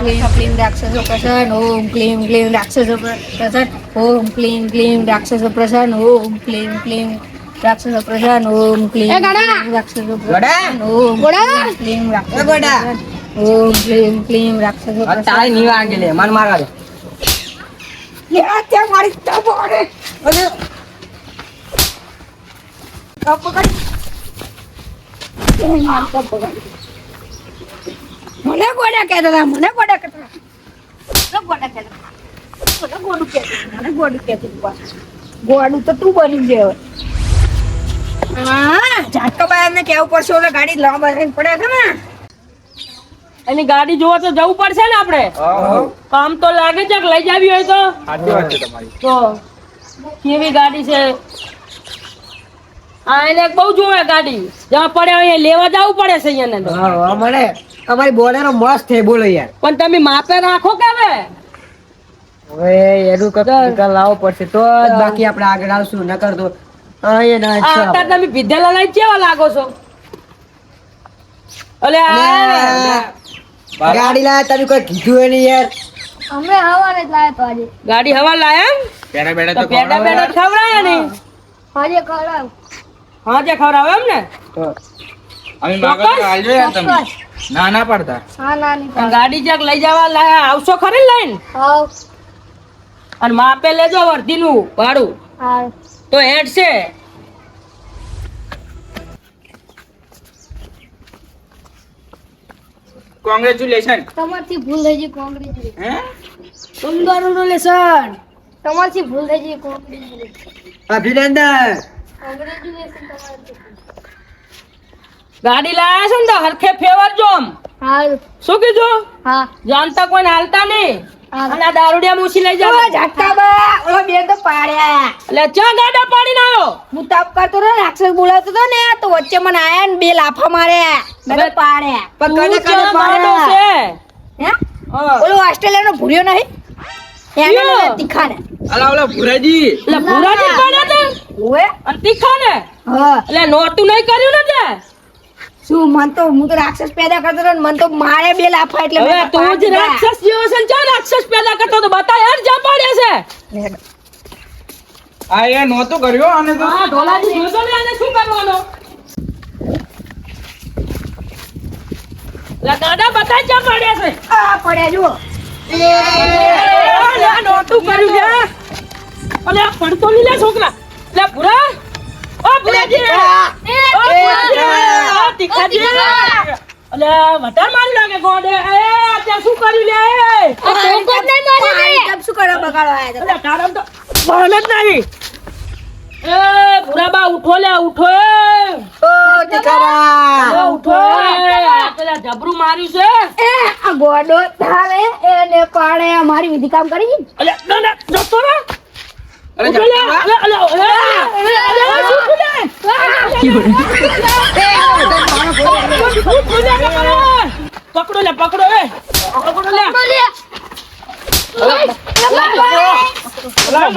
ક્લીમ ક્લીમ રાક્ષસો પ્રસન્ન ઓમ ક્લીમ ક્લીમ રાક્ષસો પ્રસન્ન ઓમ ક્લીમ ક્લીમ રાક્ષસો પ્રસન્ન ઓમ ક્લીમ ક્લીમ રાક્ષસો પ્રસન્ન ઓમ ક્લીમ એ રાક્ષસો પ્રસન્ન ઓમ ક્લીમ રાક્ષસો પ્રસન્ન ઓમ ક્લીમ ક્લીમ રાક્ષસો તારે પ્રસન્ન. નીવા ગયેલે મન મારા દે યા, ત્યાં મારી ટપ અરે અરે પકડ. એ મારી પકડ. મને ગોડા કહેતા હતા મને ગોડા કહેતા હતા. ગોડા કહેતા ગોડું કહેતું મને ગોડું કહેતું ગોડું તો તું બની ગયો હા ઝાટકાભાઈ એમને કહેવું પડશે ઓલે ગાડી લાંબા રહીને પડે છે ને. એની ગાડી જોવા તો જવું પડશે ને આપણે? કામ તો લાગે છે લઈ જાવી હોય તો? સાચી વાત છે તમારી. તો કેવી ગાડી છે? આ એને બહુ જોવે ગાડી. જ્યાં પડે અહીંયા લેવા જવું પડે છે અહીંયા મળે હા નો બોલેરો મસ્ત છે બોલો યાર. પણ તમે માપે રાખો કે હવે? હવે એનું કક લાવવો પડશે તો જ બાકી આપણે આગળ આવશું ન કરતો અહીંયા ના આ અત્યારે તમે પીધેલા લઈ કેવા લાગો છો? અલે આ ગાડી લાયા તમે કોઈ કીધું એ નહીં યાર. અમે હવાને જ લાયા તો આજે. ગાડી હવા લાયા એમ? બેડા બેડા તો પેડા પેડા ખવડાયા ને હાજે ખવડાવ. હાજે ખવડાવ એમ ને? અમે માગો તો હાલજો યાર તમે. ના ના પડતા. હા ગાડી જ્યાંક લઈ જવા લાયા આવશો ખરી લઈને? અને માપે લેજો વર્ધીનું ભાડું. હાવ. તો હેડ છે. કોંગ્રેચ્યુલેશન તમારથી ભૂલ થઈ ગઈ કોંગ્રેચ્યુલેશન હે? કોંગ્રેચ્યુલેશન તમારથી ભૂલ થઈ ગઈ કોંગ્રેચ્યુલેશન અભિનંદન. કોંગ્રેચ્યુલેશન તમારથી. ગાડી લાયા છે ને તો હરખે ફેવરજો આમ. શું કીધું? હા. જાણતા કોઈ હાલતા નહીં. અને આ દારૂડિયા મૂછી લઈ જાવ ઝાટકાબા ઓલો બેન તો પાડ્યા. એટલે ચા ગાડા પાડી આવ્યો હું તાપ કરતો રહ્યો ને રાક્ષસ બોલાવતો તો ને તો વચ્ચે મને આયા ને બે લાફા માર્યા. મેં પાડ્યા. પણ કને કને પાડ્યા? છે હે? ઓલો ઓસ્ટ્રેલિયા નો ભૂર્યો નહીં? એને મને તીખા ને અલા ઓલા ભુરાજી. એટલે ભૂરાજી પાડ્યા તા? ઓએ અને તીખા ને હા. એટલે નોટું નહીં કર્યું ને તે? શું મન તો હું તો રાક્ષસ પેદા કરતો હતો મન તો મારે બે લાફા એટલે હવે તું જ રાક્ષસ જેવો છે ને રાક્ષસ પેદા કરતો તો બતા યાર જા પાડ્યા છે. આ એ નહોતું કર્યો અને તો? હા ઢોલાજી જોજો ને આને શું કરવાનો? લા દાદા બતા ચા પાડ્યા છે? આ પડ્યા નોતું કર્યું છે અલે પડતો નહીં લે છોકરા. લે ભૂરા. ઓ ભૂરાજી ઓ ભૂરાજી ઓ તીખાજી અલે વધારે મારી લાગે ગોડે. એ અત્યારે શું કર્યું લે? પાણી ટપ શું કરવા બગાડવા આયા? અલે તારામ તો ભાન જ નહીં. એ ભૂરાબા ઉઠો લે ઉઠો. એ ઓ એ ઉઠો. એ પેલા જબરું માર્યું છે. એ આ ગોડો થાવે એને પાડે મારી વિધિ કામ કરી અલે ના ના જતો રે પકડો લે પકડો એ પકડો લે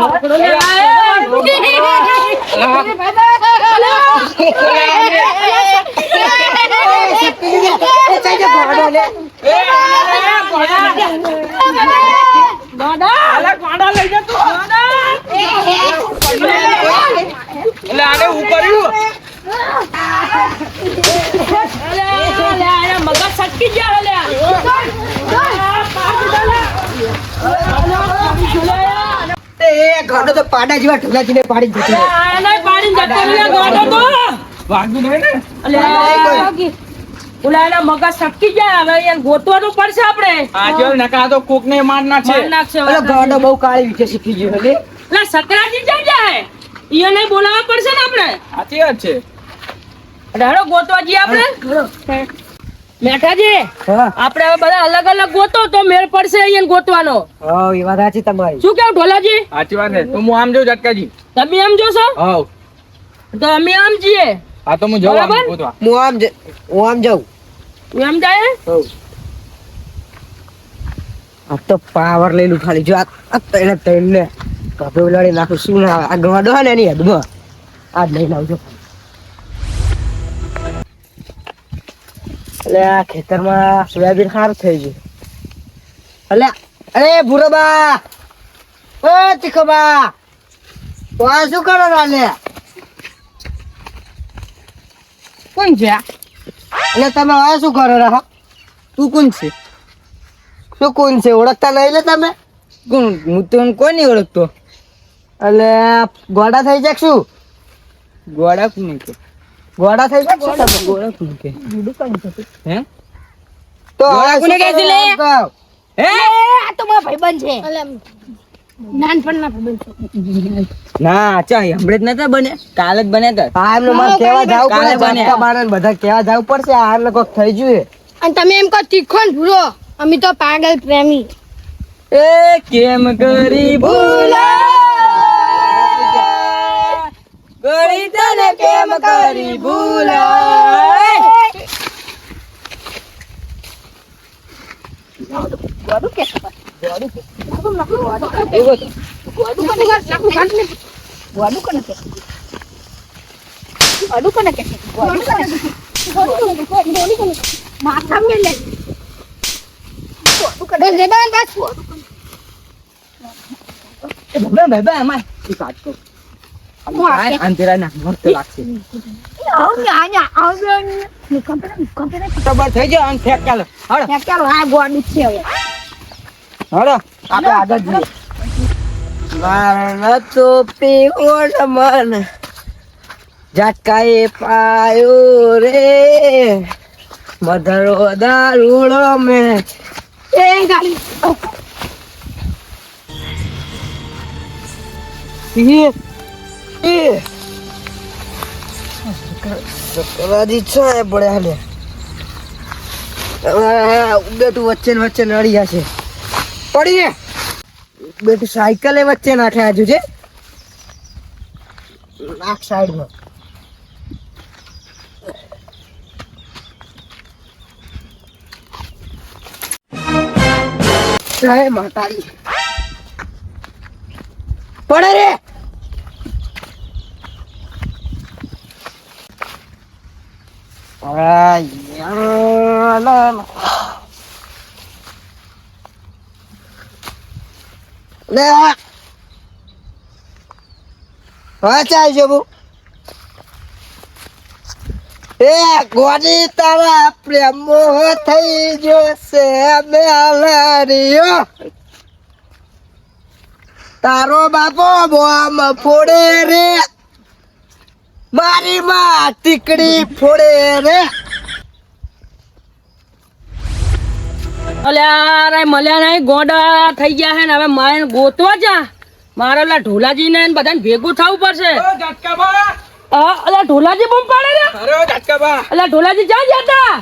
પકડો લે દાદા અલે ગાડા લઈ જા તું દાદા એટલે આને હું કર્યું અલે અલે અલે મગજ સટકી ગયા અલે એ ઘરનો તો પાડા જેવા ઢોલાજીને પાડી જતો. એને જતો રહ્યો ગાડો તો. વાગ્યું નહીં ને? અલે ઓલા મગજ સટકી ગયા હવે એને ગોતવાનું પડશે આપણે. આ જો નકા તો કોક ને માર ના છે માર નાખશે બહુ કાળી વિશે શીખી ગયો હવે એટલે સકરાજી જાય? એને બોલાવવા પડશે ને આપણે? સાચી વાત છે. ડાળો ગોતવા આપણે. મેઠાજી આપણે હવે બધા અલગ અલગ ગોતો તો મેળ પડશે અહીંયા ગોતવાનો. હા એ વાત સાચી તમારી. શું કેવું ઢોલાજી? સાચી વાત છે. તો હું આમ જાઉં જટકાજી તમે એમ જોશો? હા. તો અમે આમ જઈએ હા તો હું જાઉં આમ. ગોતવા. હું આમ હું આમ જાઉં. તું આમ જાય. આ તો પાવર લઈ લઉં ખાલી જો આ આ તઈને કપડું લડી નાખું. શું ના આવે. આ ગવાડો હે ને એની હદમાં આ જ લઈને આવજો. એટલે આ ખેતરમાં સોયાબીન સારું થઈ ગયું. એટલે અરે ભૂરોબા! ઓ તીખોબા તો આ શું કરો રાલે કોણ છે એટલે તમે આ શું કરો રહો તું કોણ છે? શું કોણ છે? ઓળખતા નહીં લે તમે? કોણ? હું તો કોઈ નહીં ઓળખતો? એટલે ગોડા થઈ જાય શું? ગોડા કોણ કે ગોડા થઈ જાય શું કે ગોળા કોણ કે હે? તો ગોડા કોને કહે છે લે? હે? આ તો મારા ભાઈબંધ છે. અલે નાનપણના ભાઈબંધ ના ચા હમણાં જ નતા બને કાલે જ બન્યા તા આ એમને મારે કહેવા જાવું પડે? બને. બધા કેવા જાવ પડશે? આ એમને કોક થઈ જુએ. અને તમે એમ કહો તીખો ને ભૂરો. અમે તો પાગલ પ્રેમી. એ કેમ કરી ભૂલા? ગળી તને કેમ કરી ભૂલા? માથા બસ એ ભલે ભાઈ ભાઈ અમારે કાચ કર હું આ કે- અંતેરા ના મસ્ત લાગશે આવ ને, આ ને, આવ ને, આ ને. મુકામ પેલા, મુકામ પેલા. ખબર થઈ જાય અને ફેંક ચાલો હળો ત્યાં ચાલો, આ ગોડું જ છે હવે. હળો આપણે આગળ જઈએ મારા તો પીઓડ મન ઝટકાએ પાયો રે મધરો દારૂડો મેં એ. એ એ કરાજી છે પડે હાલે. બેટું વચ્ચે ને બેટું આજુ છે નાખ સાઈડમાં. જય માતાજી. પડે રે. આ યાર ના, ના. લે આ. હા ચાલ જબુ એ ગોડી તારા પ્રેમ થઈ જશે મેલરીઓ તારો બાપો બોમ ફોડે રે મારી માં ટીકડી ફોડે રે. અલ્યા રે મળ્યા નહીં ગોડા થઈ ગયા હે ને હવે મારે ગોતવા જા. મારે ઓલા ઢોલાજી ને બધાને ભેગું થવું પડશે. અલ્યા ઢોલાજી બમ પાડે રે. અલ્યા ઢોલાજી જા ગયા તા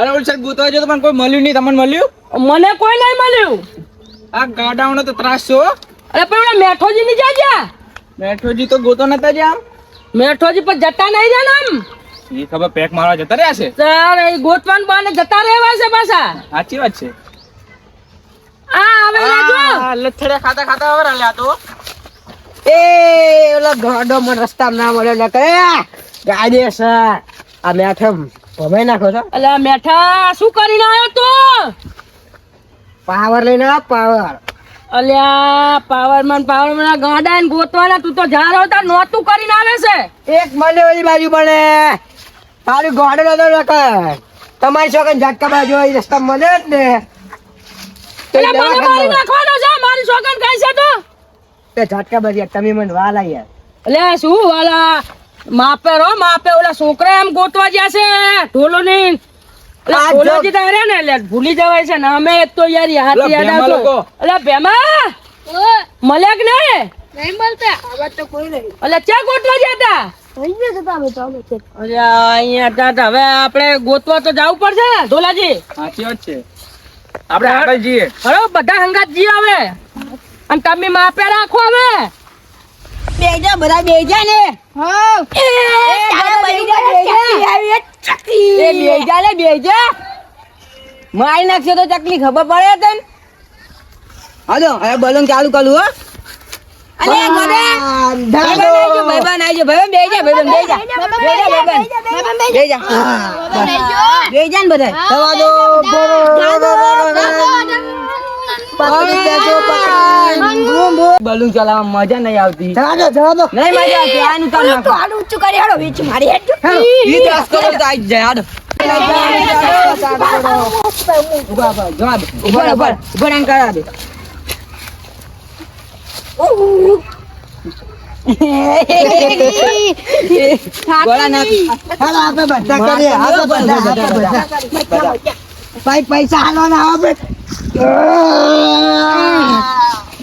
અરે ઓલ સાહેબ ગોતવા જો તો કોઈ મળ્યું નહીં તમને મળ્યું? મને કોઈ નહીં મળ્યું. આ ગાડાઓનો તો ત્રાસ છો અરે પણ ઓલા મેઠોજી ની જા ગયા? મેઠોજી તો ગોતો નતા જ આમ. મેઠોજી પર જતા નહીં જાન આમ? એ ખબર પેક મારવા જતા રહ્યા છે? તારે એ ગોતવાન બાને જતા રહેવા છે પાછા. સાચી વાત છે. આ હવે લાજો. લથડે ખાતા ખાતા હવે રાલ્યા તો. એ ઓલા ગાડો મને રસ્તા ના મળ્યો ને કહે ગાડે સર આ મેઠમ ભમે નાખો છો. અલ્યા મેઠા શું કરીને આવ્યો તું? પાવર લઈને પાવર અલ્યા પાવરમાન પાવરમેન ગાડા ને ગોતવાના તું તો જા રહ્યો નોતું કરીને આવે છે. એક મને ઓલી બાજુ પડે તારી ગાડો નતો નકર તમારી છોકરી ઝટકા બાજુ હોય રસ્તા મળે જ ને. એટલે મને મારી નાખવાનો છે મારી છોકન કઈ છે તો? તે ઝટકા બાજુ તમે મને વાલા યાર અલ્યા શું વાલા? માપે રો માપે ઓલા છોકરા એમ ગોતવા ગયા છે ઢોલો ની આ જો- ઢોલોજી તો હરે ને એટલે ભૂલી જવાય છે ને અમે તો યાર યાદ યાદ આવતો. લોકો. ભેમા? મળ્યા કે નહીં? નહીં મળતા. આવા તો કોઈ નહીં. અલ્યા ક્યાં ગોતવા ગયા તા? થઈ ગયા હતા અમે તો અમે તો. અલ્યા અહીંયા તા તા. હવે આપણે ગોતવા તો જવું પડશે ને ઢોલાજી સાચી વાત છે. આપણે આગળ જઈએ. હલો બધા હંગાત જી હવે. અને તમે માપે રાખો હવે. બેજા બધા બેજા ને. હા એ બેજા લે બેજા. મારી નાખશે તો ચકલી ખબર પડે તને. હાલો હવે બલૂન ચાલુ કરું હો. અલે. ભાઈબંધ આવજો. ભાઈબંધ બેજા ભાઈબંધ બેજા. બેજા ભાઈબંધ બેજા બેજા ને બધા દવા દો. પકડી લેજો, પકડી. બૂમ, બૂમ. બલૂન ચલાવવા મજા નહીં આવતી જવા દો, નહીં મજા આવતી આનું કામ તો નાખો આનું ઊંચું કરી હેડો વીચ મારી હેડ ઈ ત્રાસ કરો તો આઈ જાય હાલો ઊભા ઊભા જવા ઊભા ઊભા ઊભા રહીને કરા દે પૈસા હાલો ના આવો આપણે.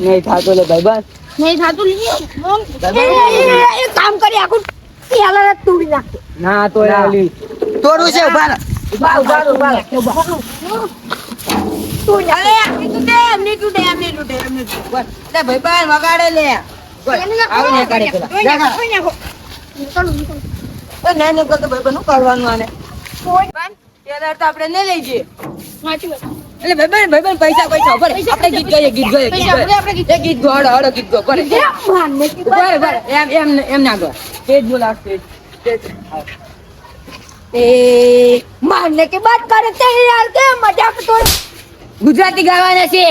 નહીં થતું લે ભાઈ બસ. નહીં થતું એક કામ કરી આખું પેલા તોડી નાખે. ના તો આલી તોડું છે ઊભા ઊભા ઊભા ઊભા. તું અરે તું દે એમને તું દે એમને તું દે એમને તું લે ભાઈ બસ વગાડે લે. આવું ને પેલા ભાઈ બનું કરવાનું આને. પેલા તો આપણે નહીં લઈ જઈએ. સાચી વાત. એટલે ભાઈ બન ભાઈ બન પૈસા પૈસા ભરે આપણે ગીત ગાઈએ ગીત ગાઈએ ગીત ગાઈએ. ગીત ગો હડો હડો ગીત ગો ભરે એમ એમ એમ ના ગો સ્ટેજ બોલાવ સ્ટેજ સ્ટેજ મારને કે બાત કરે તે યાર કે મજાક તો ગુજરાતી ગાવાના છે.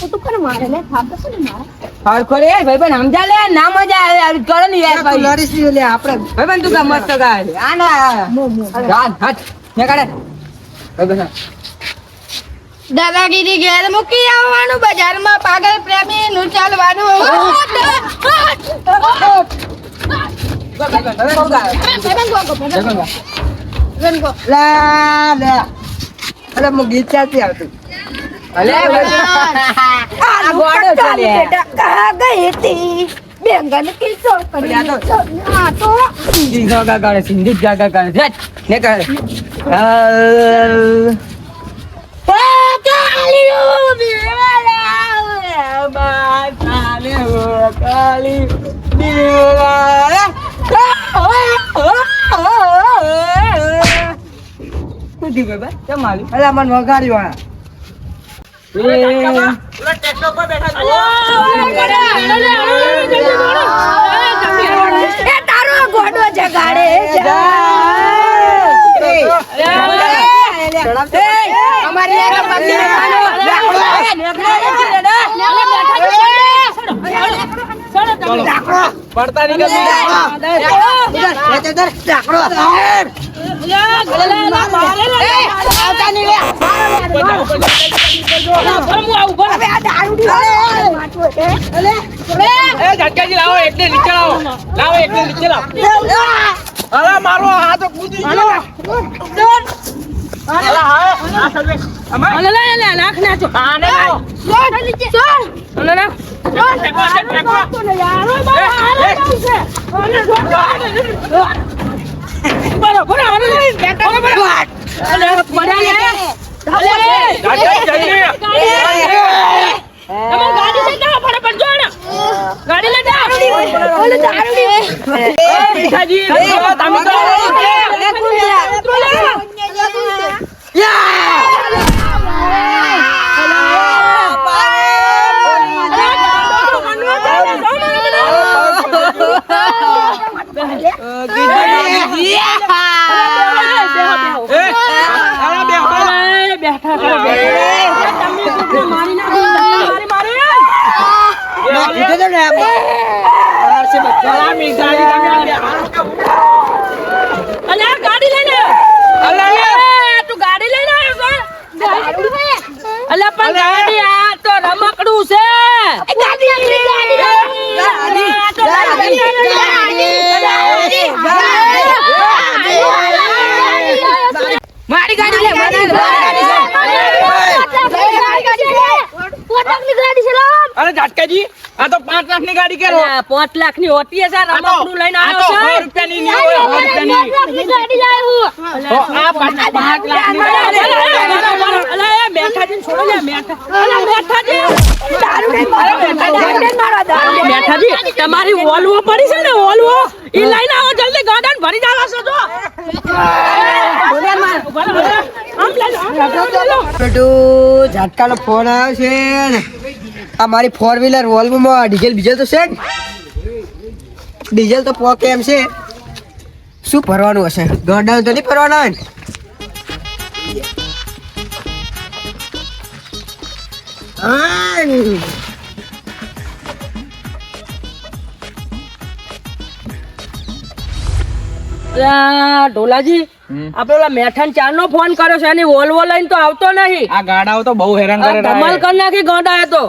તો તું મારે? ને થાપ તો ને મારે? હરખો રે ભાઈ સમજા લે ના મજા આવે કરો ને યાર ભાઈ. લડીશ લે, આપણે. ભાઈ બન તું કા મસ્ત ગાય. આ ના રાત હાથ ને કાઢે. ભાઈ બન દાદાગીરી ઘેર મૂકી આવવાનું બજારમાં પાગલ પ્રેમી નું ચાલવાનું. અરે, હું ગીત ક્યાંથી આવતું ગોડો બેંગન કી આ તો- સિંધી ગાગા કરે સિંધી ગાગા ને કરે કાલિયો બેવાલા બા કાલે હો કાલી દીવાલા શું થયું બાબા કેમ આવ્યું અલા, મને વગાડ્યું આ. એ તારો ગોડો જગાડે અમારી એક પક્ષી માનો પડતા નીકળ એ ઝટકાજી લાવો એટલે નીચે લાવો. લાવો એટલે નીચે લાવો. અરે મારો હાથ કૂદી ગયો. અલા હા આ સજે અમાર. અલે લે નાખ ના છો ને બેઠો બરોબર અલે ને. ગાડી લઈ જાઓ ઓલે દારૂડી એ ભીખાજી તમે તો કીધું તું ને આપણે. ગાડી લઈને તું ગાડી લઈને અલ્યા પણ ગાડી આ તો રમકડું છે. મારી અરે જાટકાજી આ તો પાંચ લાખની ગાડી કેરો. પાંચ લાખની હોતી છે રમકડું લઈને આવ્યો છે? સો રૂપિયાની ની હોય સો રૂપિયાની તો આ પાંચ લાખની ગાડી અલા એ મેઠાજી છોડો લે મેઠા અલા મેઠાજી! બેઠાજી તમારી વોલ્વો પડી છે ને વોલ્વો? ઈ લઈને આવો જલ્દી ગાર્ડન ભરી જાવ છો જો આમ ઝાટકાનો ફોન આવ્યો છે ને. આ મારી ફોર વ્હીલર વોલ્વોમાં ડીઝલ બીજલ તો છે ડીઝલ તો પોકે એમ છે? શું ભરવાનું હશે? ગોડાઉન તો નહીં ભરવાના હોય. ઢોલાજી આપડે આપણે ઓલા મેઠાન ચાર નો ફોન કર્યો છે એની વોલ્વો લઈને તો આવતો નહીં. આ ગાડાઓ તો બહુ હેરાન કરે ધમાલ કરી નાખી ગોંડા એ તો.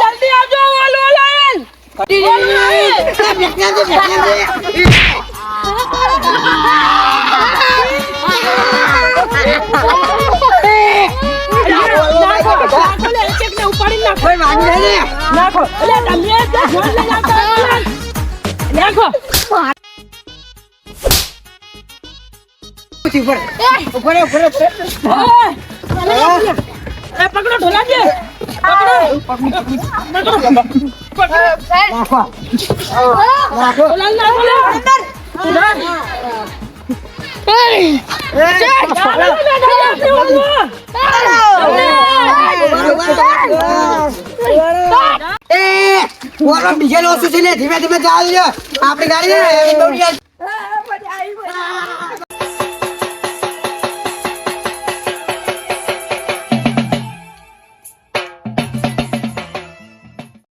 જલ્દી આવજો વોલ્વો લઈને. વોલ્વો લઈને. પકડો ઢોલા પકડો. પકડો. ઓલો ડીઝલ ઓછું છે ને ધીમે ધીમે ચાલજો આપડી ગાડી ને.